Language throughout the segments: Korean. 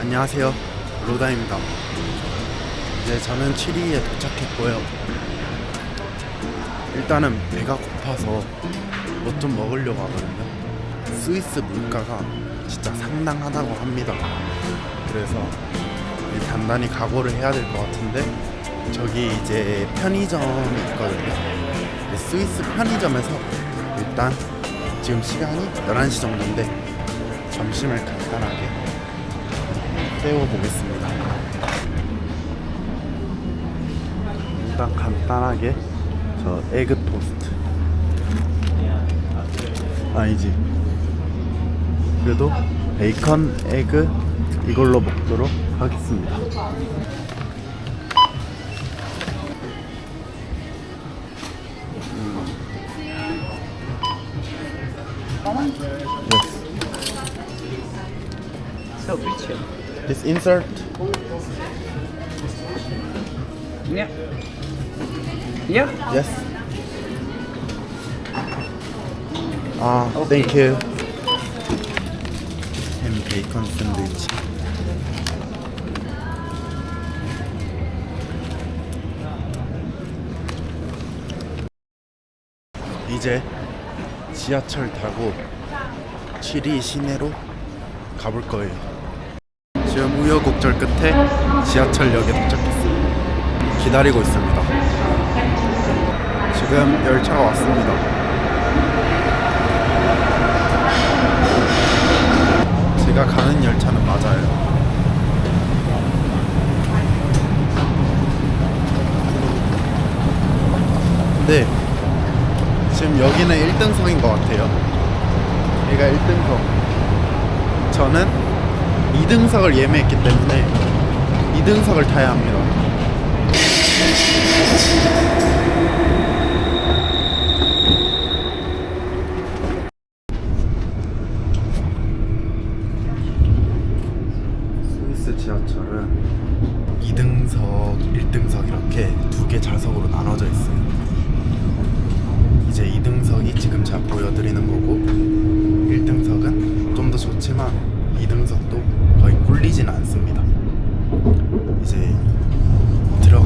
안녕하세요. 로다입니다. 이제 저는 7위에 도착했고요. 일단은 배가 고파서 뭐 좀 먹으려고 하거든요. 스위스 물가가 진짜 상당하다고 합니다. 그래서 이 단단히 각오를 해야 될 것 같은데 저기 이제 편의점이 있거든요. 이 스위스 편의점에서 일단 지금 시간이 11시 정도인데 점심을 간단하게 때워보겠습니다. 일단 간단하게 저 에그 토스트. 아니지. 그래도 베이컨 에그 이걸로 먹도록 하겠습니다. Yes. So rich. This insert. Yeah. Yeah. Yes. 아, 오케이. 땡큐. 햄 베이컨 샌드위치. 이제 지하철 타고 7위 시내로 가볼 거예요. 지금 우여곡절 끝에 지하철역에 도착했습니다. 기다리고 있습니다. 지금 열차가 왔습니다. 제가 가는 열차는 맞아요. 근데 지금 여기는 1등석인 것 같아요. 여기가 1등석. 저는 2등석을 예매했기 때문에 2등석을 타야 합니다.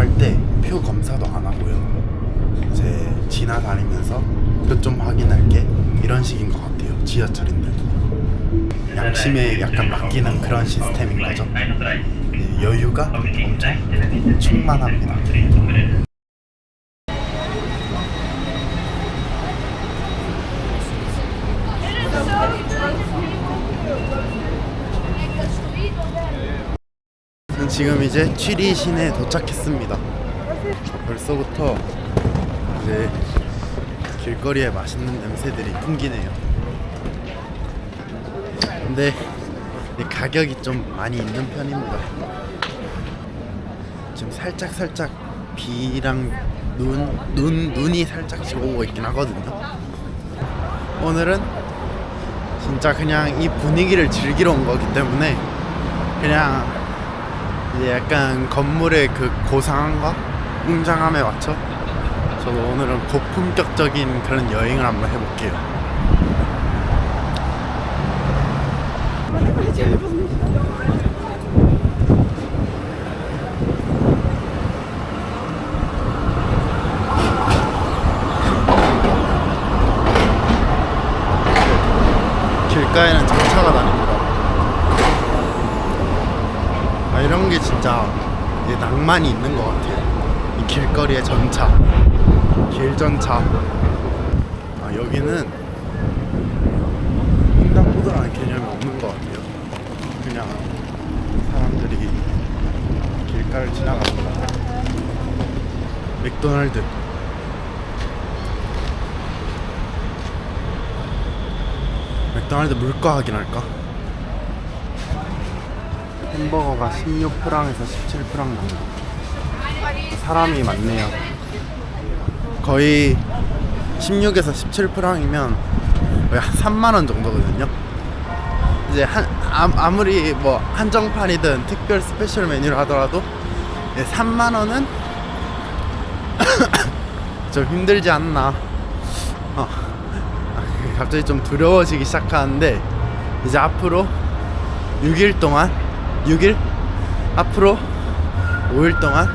들어갈 때 표 검사도 안 하고요. 이제 지나다니면서 표 좀 확인할 게 이런 식인 것 같아요. 지하철인데도. 양심에 약간 맡기는 그런 시스템인 거죠. 네, 여유가 엄청 충만합니다. 지금 이제 취리 시내에 도착했습니다. 벌써부터 이제 길거리에 맛있는 냄새들이 풍기네요. 근데 이 가격이 좀 많이 있는 편입니다. 지금 살짝 살짝 비랑 눈, 눈, 눈이 살짝씩 오고 있긴 하거든요. 오늘은 진짜 그냥 이 분위기를 즐기러 온 거기 때문에 그냥 이제 약간 건물의 그 고상함과 웅장함에 맞춰 저도 오늘은 고품격적인 그런 여행을 한번 해볼게요. 길가에는 전차가 다닙니다. 아, 이런 게 진짜 낭만이 있는 것 같아요. 이 길거리의 전차, 길전차. 아, 여기는 횡단보도라는 개념이 없는 것 같아요. 그냥 사람들이 길가를 지나갑니다. 맥도날드. 맥도날드 물가 확인할까? 햄버거가 16프랑에서 17프랑 정도. 사람이 많네요. 거의 16에서 17프랑이면 거의 한 3만 원 정도거든요. 이제 한 아, 무리뭐 한정판이든 특별 스페셜 메뉴를 하더라도 3만 원은 좀 힘들지 않나. 어. 아, 갑자기 좀 두려워지기 시작하는데 이제 앞으로 6일 동안 6일? 앞으로 5일 동안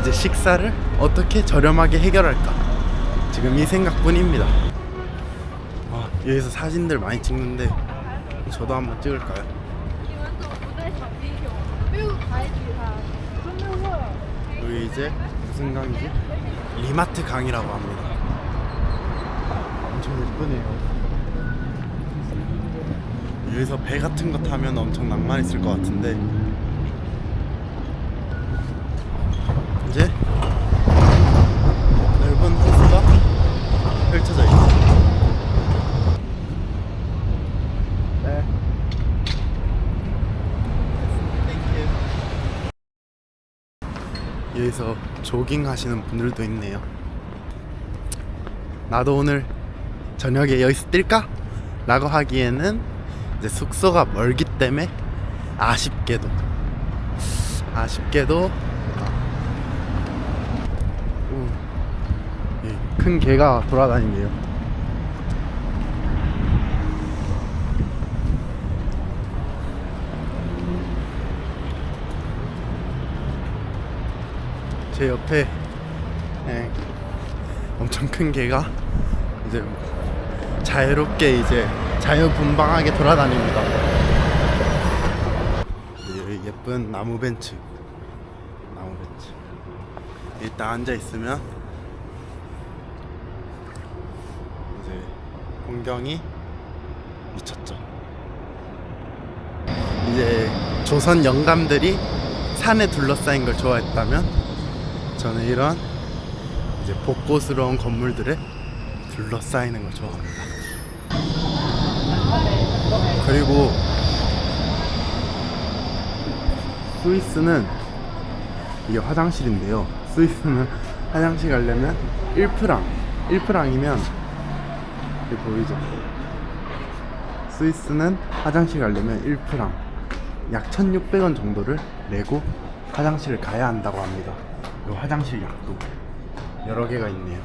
이제 식사를 어떻게 저렴하게 해결할까? 지금 이 생각뿐입니다. 와, 여기서 사진들 많이 찍는데 저도 한번 찍을까요? 여기 이제 무슨 강이지? 리마트 강이라고 합니다. 엄청 예쁘네요. 여기서 배 같은 거 타면 엄청 낭만 있을 것 같은데 이제 넓은 호수가 펼쳐져 있어. 네. 여기서 조깅 하시는 분들도 있네요. 나도 오늘 저녁에 여기서 뛸까? 라고 하기에는 이제 숙소가 멀기 때문에 아쉽게도 아쉽게도 오, 예, 큰 개가 돌아다니네요. 제 옆에 예, 엄청 큰 개가 이제 자유롭게 이제 자유분방하게 돌아다닙니다. 예쁜 나무 벤츠, 나무 벤츠. 일단 앉아 있으면 이제 풍경이 미쳤죠. 이제 조선 영감들이 산에 둘러싸인 걸 좋아했다면 저는 이런 이제 벚꽃스러운 건물들에 둘러싸이는 걸 좋아합니다. 그리고 스위스는 이게 화장실인데요. 스위스는 화장실 가려면 1프랑, 1프랑이면 여기 보이죠? 스위스는 화장실 가려면 1프랑 약 1,600원 정도를 내고 화장실을 가야 한다고 합니다. 이 화장실 약도 여러 개가 있네요.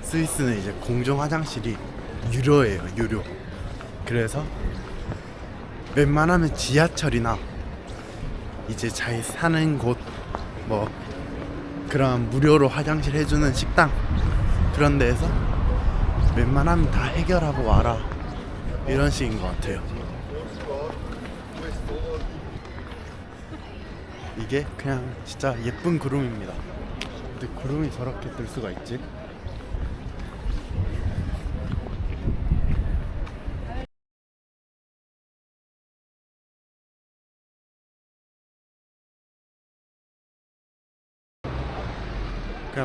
스위스는 이제 공중 화장실이 유료예요, 유료. 그래서 웬만하면 지하철이나 이제 자기 사는 곳 뭐 그런 무료로 화장실 해주는 식당 그런 데에서 웬만하면 다 해결하고 와라 이런 식인 것 같아요. 이게 그냥 진짜 예쁜 구름입니다. 근데 구름이 저렇게 뜰 수가 있지?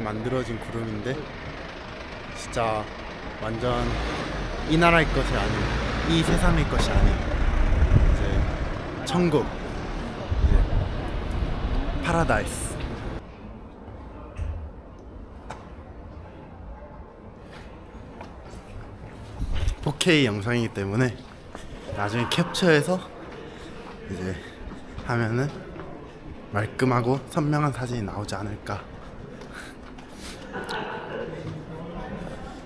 만들어진 구름인데 진짜 완전 이 나라의 것이 아닌 이 세상의 것이 아닌 이제 천국 이제 파라다이스. (4K) 영상이기 때문에 나중에 캡처해서 이제 하면은 말끔하고 선명한 사진이 나오지 않을까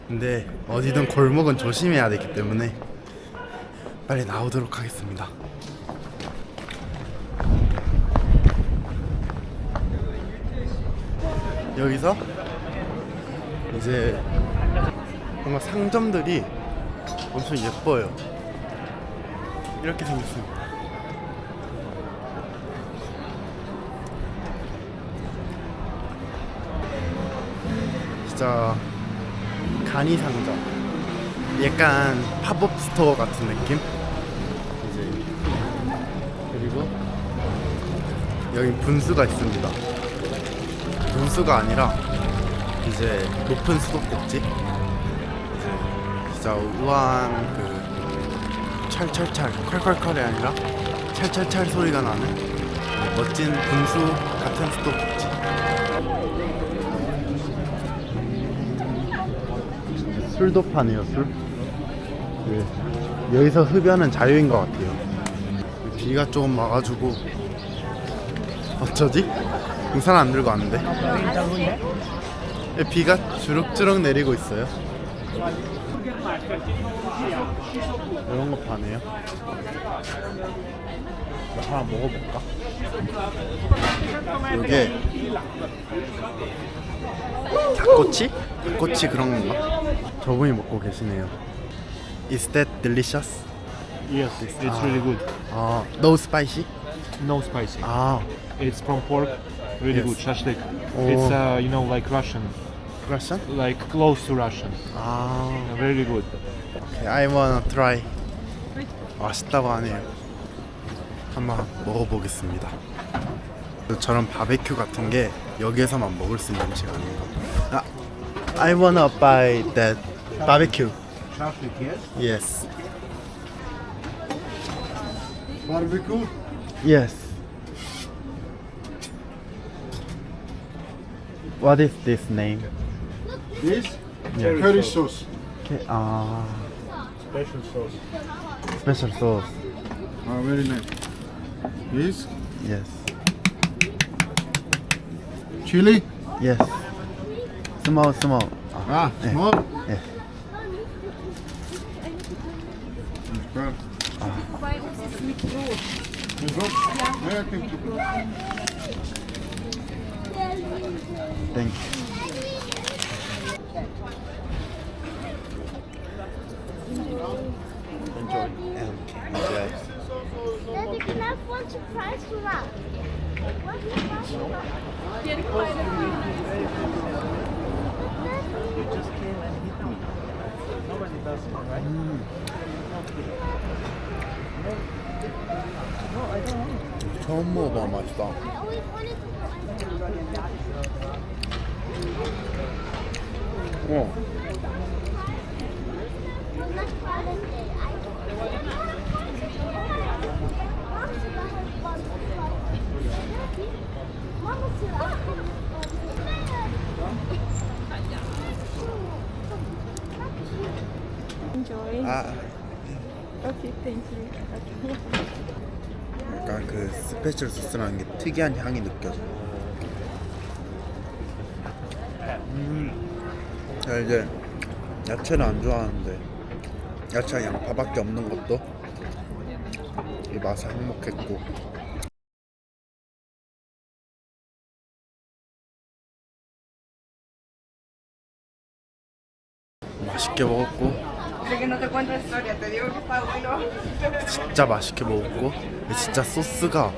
근데 어디든 골목은 조심해야 되기 때문에 빨리 나오도록 하겠습니다. 여기서 이제 뭔가 상점들이 엄청 예뻐요. 이렇게 생겼습니다. 진짜 간이 상점. 약간 팝업 스토어 같은 느낌? 이제 그리고 여기 분수가 있습니다. 분수가 아니라 이제 높은 수도꼭지? 이제 진짜 우아한 그 찰찰찰 컬컬컬이 아니라 찰찰찰 소리가 나는 멋진 분수 같은 수도꼭지 술도 파네요 술. 네. 여기서 흡연은 자유인 것 같아요. 비가 조금 와가지고 어쩌지? 등산 안 들고 왔는데. 네, 비가 주룩주룩 내리고 있어요. 이런 거 파네요. 하나 먹어볼까? 이게 닭꼬치? 닭꼬치 그런 건가? 저분이 먹고 계시네요. Is that delicious? Yes, it's really good. 아, no spicy? No spicy. 아, It's from pork. Really Yes. good. Shashlik. Oh. It's uh, you know like Russian, Russian? like close to Russian. 아, Very good. okay, I wanna try. 맛있다고 하네요. 한번 먹어보겠습니다. 저런 바베큐 같은 게 여기에서만 먹을 수 있는 음식 아닌가? 아, I wanna buy that barbecue. Yes. Barbecue, Yes. What is this name? this Yeah. curry sauce. Okay, ah, Special sauce. special sauce. Ah, very nice. Yes? Yes. Chili? Yes. Small, small. Ah, eh. small? Ah. Thank you. Enjoy. Daddy, can I have one surprise for that? What is that for that? 처음 먹어봐 맛있다. I always wanted to 어. Well, that's Enjoy. 아, Okay, thank you. Okay. 약간 그 스페셜 소스라는 게 특이한 향이 느껴져. 음. 야, 이제 야채를 안 좋아하는데 야채와 양파밖에 없는 것도 이 맛에 행복했고. 맛있게 먹었고. 진짜 맛있게 먹었고. 진짜 소스가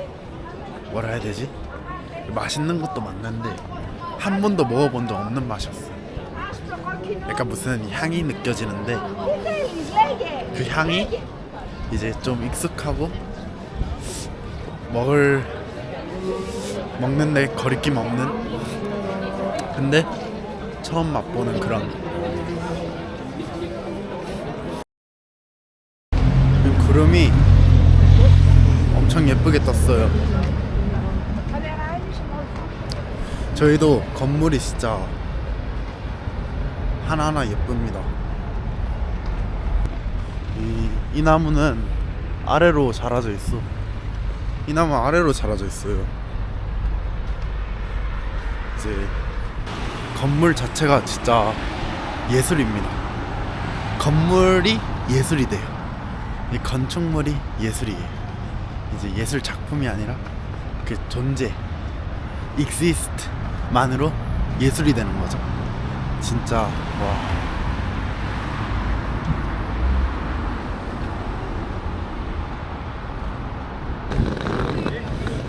뭐라 해야 되지? 맛있는 것도 맞는데 한 번도 먹어본 적 없는 맛이었어. 약간 무슨 향이 느껴지는데 그 향이 이제 좀 익숙하고 먹을 먹는데 거리낌 없는? 근데 처음 맛보는 그런 구름이 엄청 예쁘게 떴어요. 저희도 건물이 진짜 하나하나 예쁩니다. 이, 이 나무는 아래로 자라져 있어. 이 나무 아래로 자라져 있어요. 이제 건물 자체가 진짜 예술입니다. 건물이 예술이 돼요. 이 건축물이 예술이에요. 이제 예술 작품이 아니라 그 존재, exist만으로 예술이 되는 거죠. 진짜 와.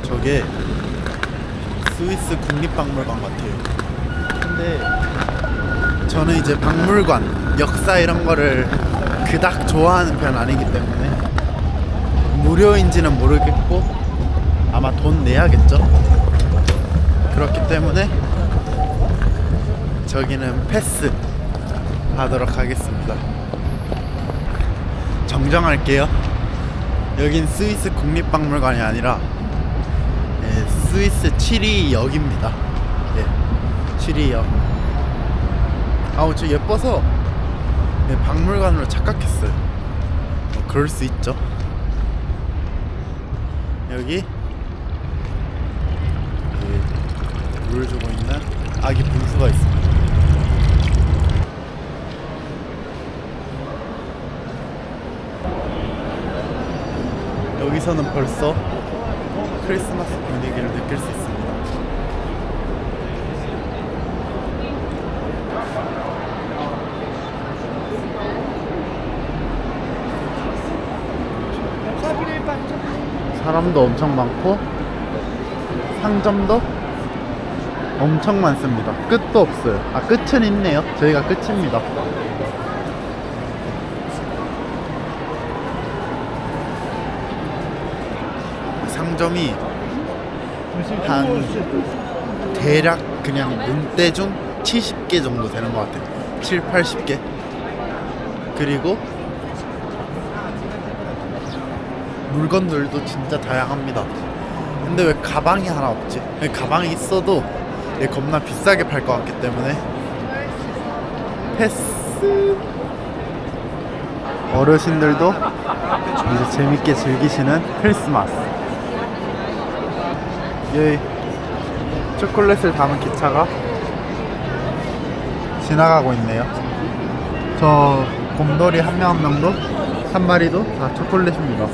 저게 스위스 국립박물관 같아요. 근데 저는 이제 박물관, 역사 이런 거를 그닥 좋아하는 편 아니기 때문에 무료인지는 모르겠고 아마 돈 내야겠죠. 그렇기 때문에 저기는 패스 하도록 하겠습니다. 정정할게요. 여긴 스위스 국립박물관이 아니라 예, 스위스 7위 역입니다. 예, 7위 역. 아우 저 예뻐서 네, 박물관으로 착각했어요. 뭐 그럴 수 있죠. 여기 물을 주고 있는 아기 분수가 있습니다. 여기서는 벌써 크리스마스 분위기를 느낄 수 있습니다. 사람도 엄청 많고 상점도 엄청 많습니다. 끝도 없어요. 아 끝은 있네요. 저희가 끝입니다. 상점이 한 대략 그냥 눈대중 70개 정도 되는 것 같아요. 7, 80개. 그리고 물건들도 진짜 다양합니다. 근데 왜 가방이 하나 없지? 가방이 있어도 얘 겁나 비싸게 팔 것 같기 때문에 패스. 어르신들도 이제 재밌게 즐기시는 크리스마스. 여기 초콜릿을 담은 기차가 지나가고 있네요. 저 곰돌이 한 명 한 명도 한 마리도 다 초콜릿입니다.